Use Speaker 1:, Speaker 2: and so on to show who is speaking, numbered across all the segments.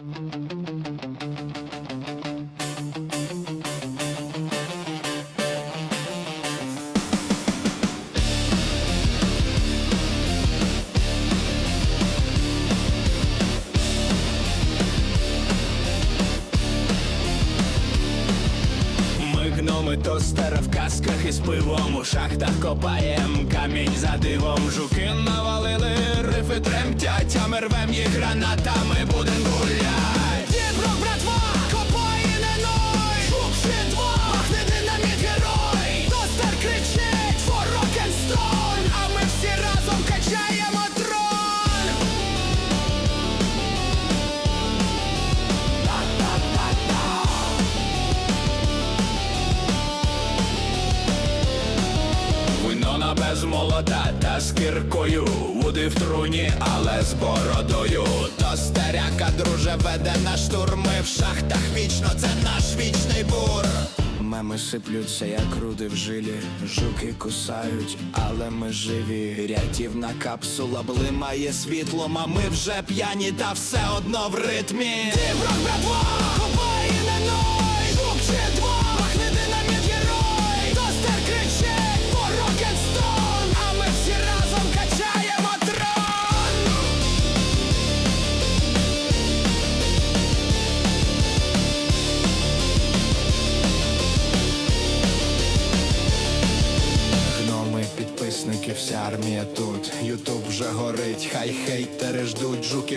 Speaker 1: Ми гноми тостера в касках із пивом у шахтах копаєм камінь за дивом. Жуки навалили, рифи тремтять, а ми рвем їх гранатами будем гулять. Молота та з кіркою Вуди в труні, але з бородою. То старяка, друже, веде на штурми В шахтах вічно, це наш вічний бур. Меми сиплються, як руди в жилі. Жуки кусають, але ми живі. Рятівна капсула блимає світлом А ми вже п'яні, та все одно в ритмі. Діброк, братва,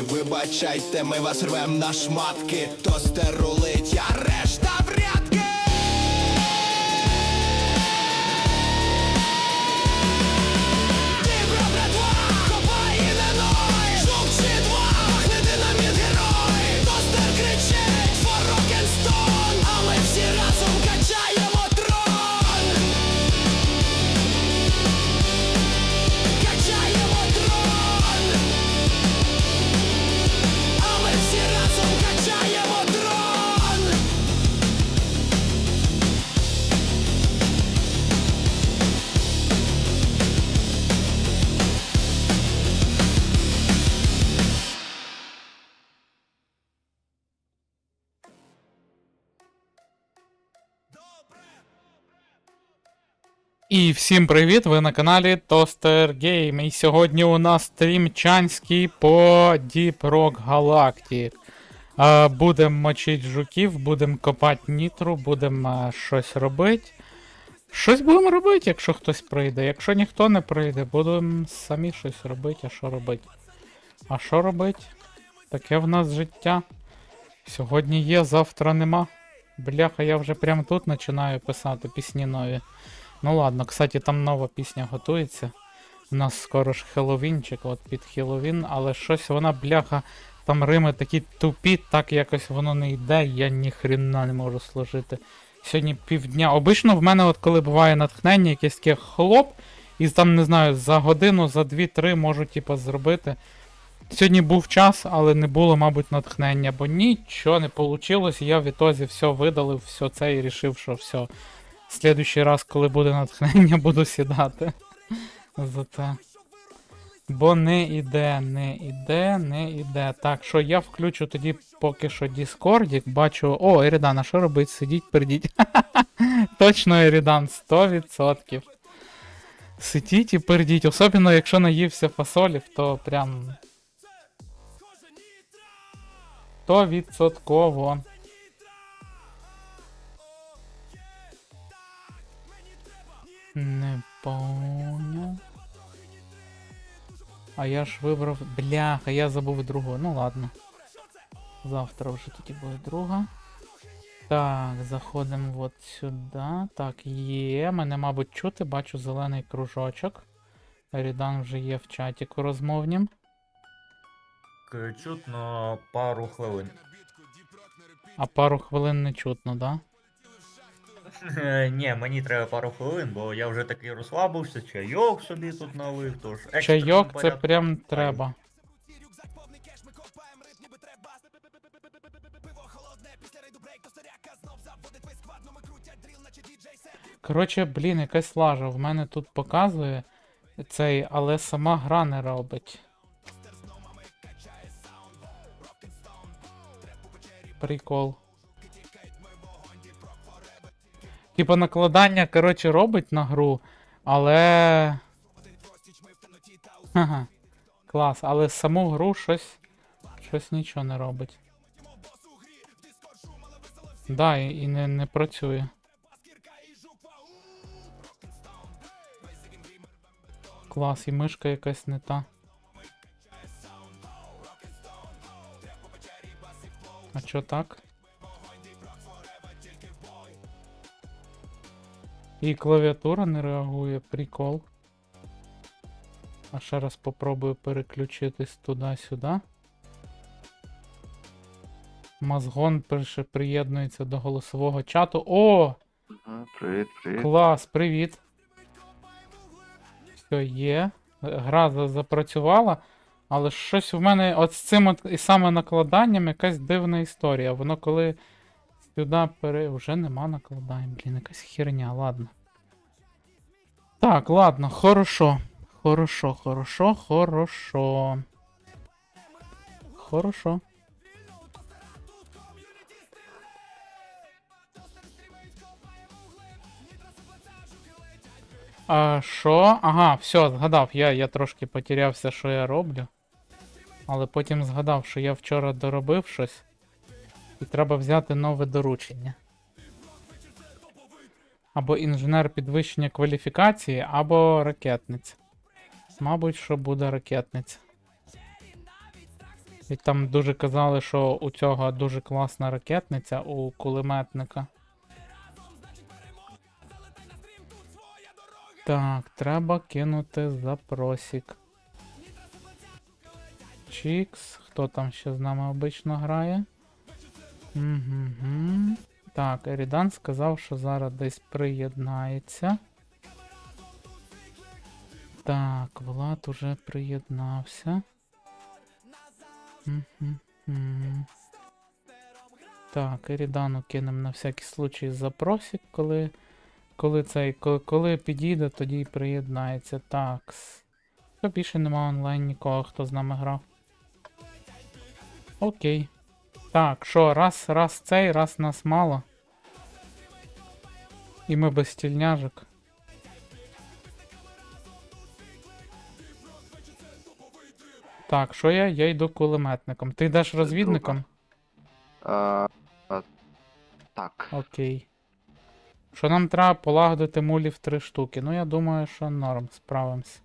Speaker 1: вибачайте, ми вас рвем на шматки. Тостер рулить, я решта І
Speaker 2: всім привіт! Ви на каналі Toaster Game. І сьогодні у нас стрімчанський по Deep Rock Galactic. Будемо мочити жуків, будемо копати нітру, будемо щось робити. Щось будемо робити, якщо хтось прийде. Якщо ніхто не прийде, будемо самі щось робити, а що робити? А що робити? Таке в нас життя. Сьогодні є, завтра нема. Бляха, я вже прямо тут починаю писати пісні нові. Ну ладно, кстати, там нова пісня готується. У нас скоро ж Хеллоуінчик, от під Хеллоуін, але щось вона, бляха, там рими такі тупі, так якось воно не йде, я ніхрена не можу служити. Сьогодні півдня. Обично в мене, от коли буває натхнення, якесь таке хлоп, і там, не знаю, за годину, за 2-3 можу, типа, зробити. Сьогодні був час, але не було, мабуть, натхнення, бо нічого не вийшло. Я в ітозі все видалив, все це і рішив, що все. Следующий раз, коли буде натхнення, буду сідати. За те. Бо не іде, не іде, не іде. Так, що я включу тоді поки що Діскордік, бачу. О, Ерідан, а що робить? Сидіть, пердіть. Точно Ерідан, 100%. Сидіть і пердіть, особливо якщо наївся фасолів, то прям. 100%. Не понял. А я ж вибрав. Бляха, я забув другу. Ну ладно. Завтра вже тоді буде друга. Так, заходимо от сюди. Так, є. Мене, мабуть, чути, бачу зелений кружочок. Рідан вже є в чатіку розмовнім.
Speaker 3: Чутно пару хвилин.
Speaker 2: А пару хвилин не чутно, да?
Speaker 3: Е, ні, мені треба пару хвилин, бо я вже такий розслабився, чайок собі тут налив, тож
Speaker 2: Чайок це прям треба. Коротше, блін, якась лажа. В мене тут показує цей, але сама гра не робить. Прикол. Типа накладання, коротше, робить на гру, але. Ага. Клас, але саму гру щось. Щось нічого не робить. Да, і, і не, не працює. Клас, і мишка якась не та. А чо так? І клавіатура не реагує, прикол. А ще раз попробую переключитись туди-сюди. Мазгон пише приєднується до голосового чату. О!
Speaker 4: Привіт, привіт.
Speaker 2: Клас, привіт. Все, є. Гра запрацювала, але щось в мене от з цим от і саме накладанням якась дивна історія. Воно коли сюди пере. Вже нема накладань, блін, якась херня, ладно. Так, ладно, хорошо. Хорошо, хорошо, хорошо. Хорошо. А що? Ага, все, згадав. Я, я трошки потерявся, що я роблю. Але потім згадав, що я вчора доробив щось. Треба взяти нове доручення. Або інженер підвищення кваліфікації, або ракетниця. Мабуть, що буде ракетниця. І там дуже казали, що у цього дуже класна ракетниця у кулеметника. Так, треба кинути запросик. Чікс. Хто там ще з нами обично грає? Угу. Так, Ерідан сказав, що зараз десь приєднається. Так, Влад уже приєднався. Мгм. Так, Ерідану кинемо на всякий случай запросик, коли коли цей, коли, коли підійде, тоді й приєднається. Так. Більше нема онлайн нікого, хто з нами грав. Окей. Так, що, раз, раз цей, раз нас мало. І ми без стільняжок. Так, що я? Я йду кулеметником. Ти йдеш розвідником?
Speaker 4: А, а, так.
Speaker 2: Окей. Що нам треба полагодити мулів три штуки. Ну, я думаю, що норм, справимось.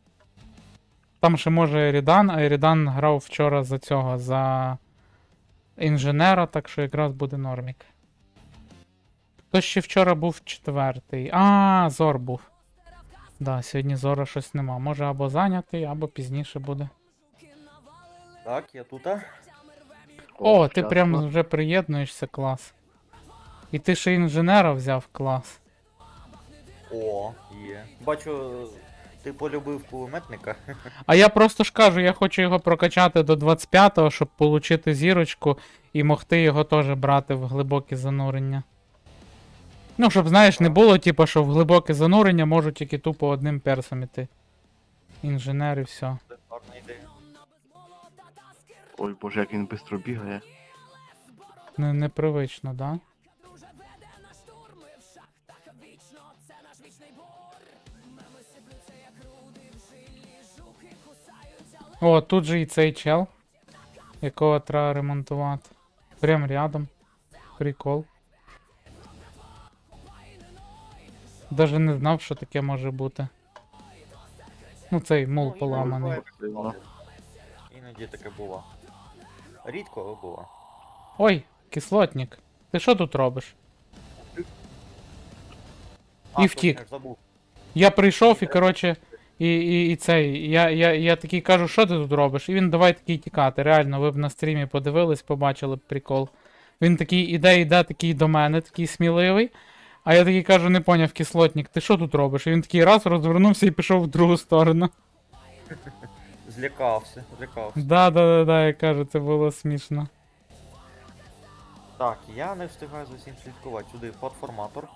Speaker 2: Там ще може Ерідан, а Ерідан грав вчора за цього, за інженера, так що якраз буде нормік. Хто ще вчора був четвертий? А, Зор був. Да, сьогодні Зора щось нема. Може або зайнятий, або пізніше буде.
Speaker 3: Так, я тут.
Speaker 2: О, ти прям вже приєднуєшся, клас. І ти ще інженера взяв клас.
Speaker 3: О, є. Бачу, ти полюбив кулеметника.
Speaker 2: А я просто ж кажу, я хочу його прокачати до 25-го, щоб отримати зірочку і могти його теж брати в глибоке занурення. Ну, щоб, знаєш, не було, типу, що в глибоке занурення можуть тільки тупо одним персом іти. Інженер і все.
Speaker 3: Це гарна ідея.
Speaker 4: Ой, боже, як він швидко бігає.
Speaker 2: Не, непривично, да? О, тут же і цей чел, якого треба ремонтувати. Прям рядом. Прикол. Даже не знав, що таке може бути. Ну, цей мул
Speaker 3: Ну,
Speaker 2: поламаний.
Speaker 3: Іноді таке було. Рідко, але було.
Speaker 2: Ой, кислотник. Ти що тут робиш?
Speaker 3: А,
Speaker 2: І втік.
Speaker 3: я
Speaker 2: прийшов і, коротше, і, і, і цей. Я, я, я такий кажу, що ти тут робиш? І він давай такий тікати. Реально, ви б на стрімі подивились, побачили б прикол. Він такий іде, іде, такий до мене, такий сміливий. А я такий кажу, не поняв, кислотник, ти що тут робиш? І він такий раз розвернувся і пішов в другу сторону.
Speaker 3: Злякався, злякався.
Speaker 2: Да, да, да, да, я кажу, це було смішно.
Speaker 3: Так, я не встигаю за всім слідкувати. Сюди платформатор.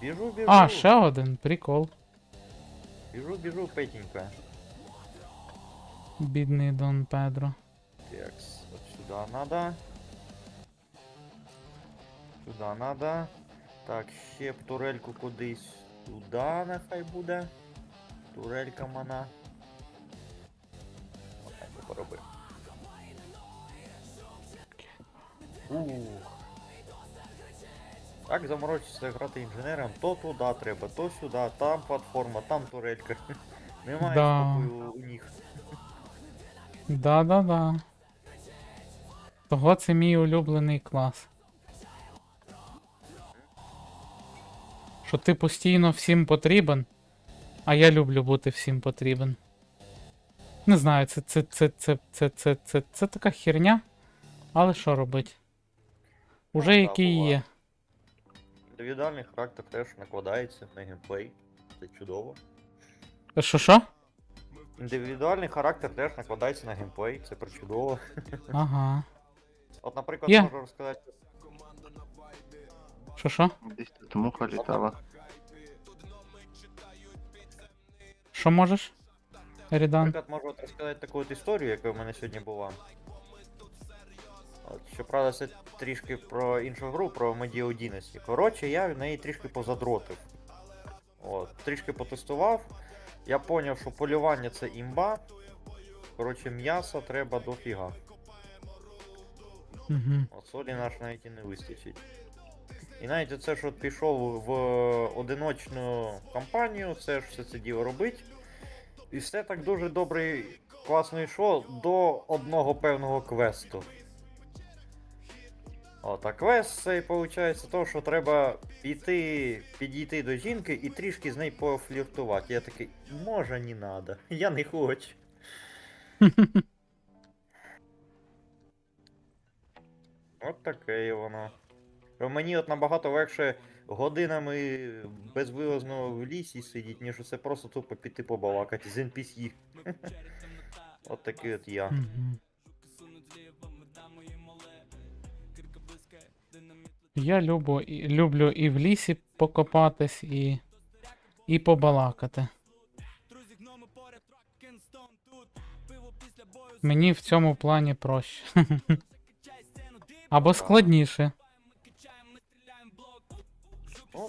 Speaker 3: Біжу, біжу.
Speaker 2: А, ще один, прикол.
Speaker 3: Біжу, біжу, петенька.
Speaker 2: Бідний Дон Педро.
Speaker 3: Так, от сюди надо. Сюди надо. Так, ще б турельку кудись туди нехай буде. Турелька мана. Отак поробив. Ух. Так заморочиться грати інженером, то туди треба, то сюди, там платформа, там турелька. Немає
Speaker 2: да.
Speaker 3: спокою у них.
Speaker 2: Да-да-да. Того це мій улюблений клас. Що ти постійно всім потрібен, а я люблю бути всім потрібен. Не знаю, це це, це, це, це, це, це, це така херня, але що робить? Уже який є.
Speaker 3: Індивідуальний характер теж накладається на геймплей. Це чудово.
Speaker 2: Що що?
Speaker 3: Індивідуальний характер теж накладається на геймплей, це причудово.
Speaker 2: Ага.
Speaker 3: От, наприклад,
Speaker 2: Є.
Speaker 3: можу розказати.
Speaker 2: Що що?
Speaker 4: Десь тут муха літала.
Speaker 2: Що можеш? Рідан?
Speaker 3: Наприклад, можу от розказати таку от історію, яка в мене сьогодні була. Щоправда, це трішки про іншу гру, про Medeo Dynasty. Коротше, я в неї трішки позадротив. От, трішки потестував. Я поняв, що полювання це імба. Коротше, м'яса треба дофіга.
Speaker 2: Угу.
Speaker 3: От солі наш навіть і не вистачить. І навіть оце, що пішов в одиночну кампанію, це ж все це діло робить. І все так дуже добре і класно йшло до одного певного квесту. От, а квест цей виходить то, що треба піти, підійти до жінки і трішки з нею пофліртувати. Я такий, може не надо, я не хочу. От таке воно. Мені от набагато легше годинами безвилазно в лісі сидіти, ніж це просто тупо піти побалакати з NPC. От такий от я.
Speaker 2: Я люблю, і- люблю і в лісі покопатись, і, і побалакати. Мені в цьому плані проще. Або складніше.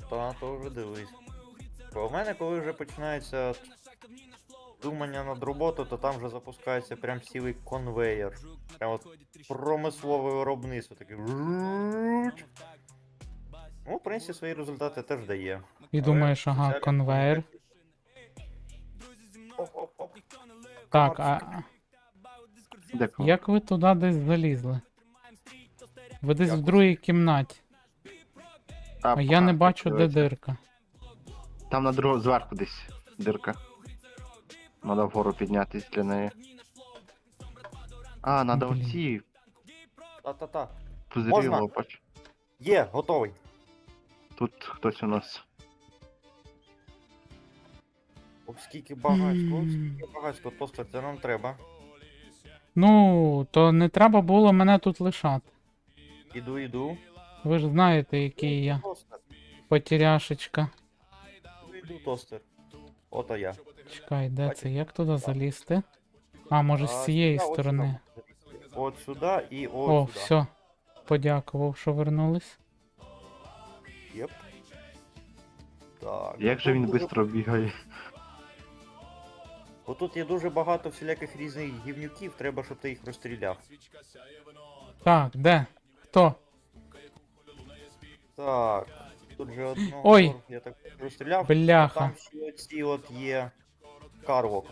Speaker 3: Та, то вже дивись. В мене, коли вже починається думання над роботою, то там вже запускається прям цілий конвейер. Прям от промислове виробництво таке. Ну, в принципі, свої результати теж дає.
Speaker 2: І думаєш, ага, конвейер. Так, а
Speaker 4: Де
Speaker 2: як ви туди десь залізли? Ви десь в другій кімнаті, а я не бачу, де дирка.
Speaker 4: Там на другу зверху десь дирка. Надо вгору піднятись для неї. А, надо
Speaker 2: Блін.
Speaker 4: оці
Speaker 3: Та-та-та.
Speaker 4: пузирі
Speaker 3: Можна?
Speaker 4: лопать.
Speaker 3: Є, готовий.
Speaker 4: Тут хтось у нас.
Speaker 3: Ох, скільки багатько, скільки багатько, тостер, це нам треба.
Speaker 2: Ну, то не треба було мене тут лишати.
Speaker 3: Іду, іду.
Speaker 2: Ви ж знаєте, який я
Speaker 3: Тостер.
Speaker 2: потеряшечка.
Speaker 3: Іду, іду, тостер. Ото я.
Speaker 2: Чекай, де це? Як туди залізти? А, може з цієї сторони.
Speaker 3: От сюди і от
Speaker 2: О,
Speaker 3: сюди.
Speaker 2: все. Подякував, що вернулись.
Speaker 3: Єп. Так.
Speaker 4: Як же він
Speaker 3: дуже-
Speaker 4: швидко бігає.
Speaker 3: Бо тут є дуже багато всіляких різних гівнюків, треба, щоб ти їх розстріляв.
Speaker 2: Так, де? Хто?
Speaker 3: Так. Тут же одного
Speaker 2: Ой.
Speaker 3: я так розстріляв.
Speaker 2: Бляха.
Speaker 3: Там ще оці от є карвок.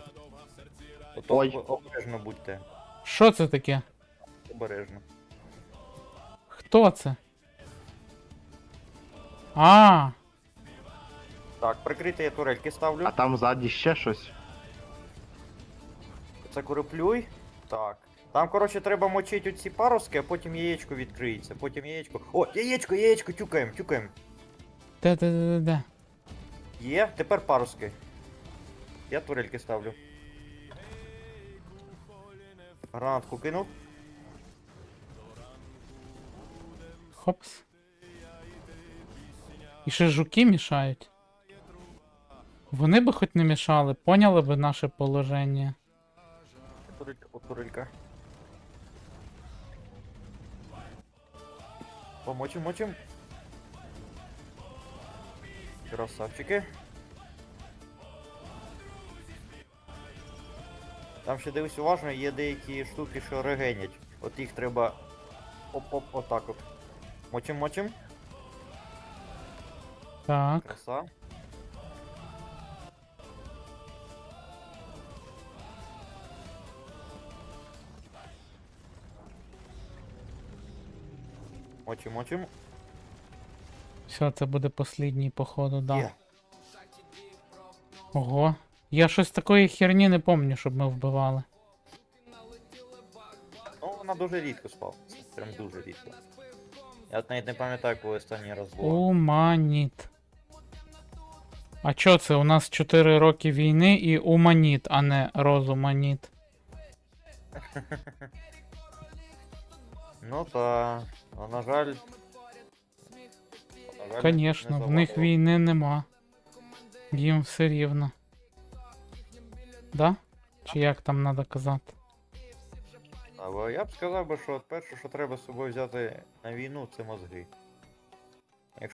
Speaker 3: От
Speaker 4: Ой.
Speaker 3: обережно будьте.
Speaker 2: Що це таке?
Speaker 3: Обережно.
Speaker 2: Хто це? А,
Speaker 3: Так, прикрити я турельки ставлю.
Speaker 4: А там ззаді ще щось.
Speaker 3: Це куреплюй. Так. Там, коротше, треба мочити оці паруски, а потім яєчко відкриється. Потім яєчко. О, яєчко, яєчко, тюкаємо, тюкаємо.
Speaker 2: де, де, де, де, де?
Speaker 3: Є, тепер паруски. Я турельки ставлю. Гранатку кинув.
Speaker 2: Хопс. І ще жуки мішають. Вони би хоч не мішали, поняли би наше положення.
Speaker 3: Турелька, турелька. Помочим, мочим. Красавчики. Там ще дивись уважно, є деякі штуки, що регенять. От їх треба. Оп-оп, отак от. Мочим, мочим.
Speaker 2: Так.
Speaker 3: Краса. Мочим, мочим.
Speaker 2: Все, це буде послідній, походу, да.
Speaker 3: Є.
Speaker 2: Ого. Я щось такої херні не пам'ятаю, щоб ми вбивали.
Speaker 3: Ну, вона дуже рідко спав. Прям дуже рідко. Я от навіть не пам'ятаю, коли останній раз було.
Speaker 2: Уманіт. А чо це? У нас 4 роки війни і уманіт, а не розуманіт.
Speaker 3: Ну та. а на жаль. на жаль,
Speaker 2: Конечно,
Speaker 3: не
Speaker 2: в них
Speaker 3: завадило.
Speaker 2: війни нема. Їм все рівно. Да? Чи як там треба казати?
Speaker 3: Але я б сказав би, що перше, що треба з собою взяти на війну, це мозги.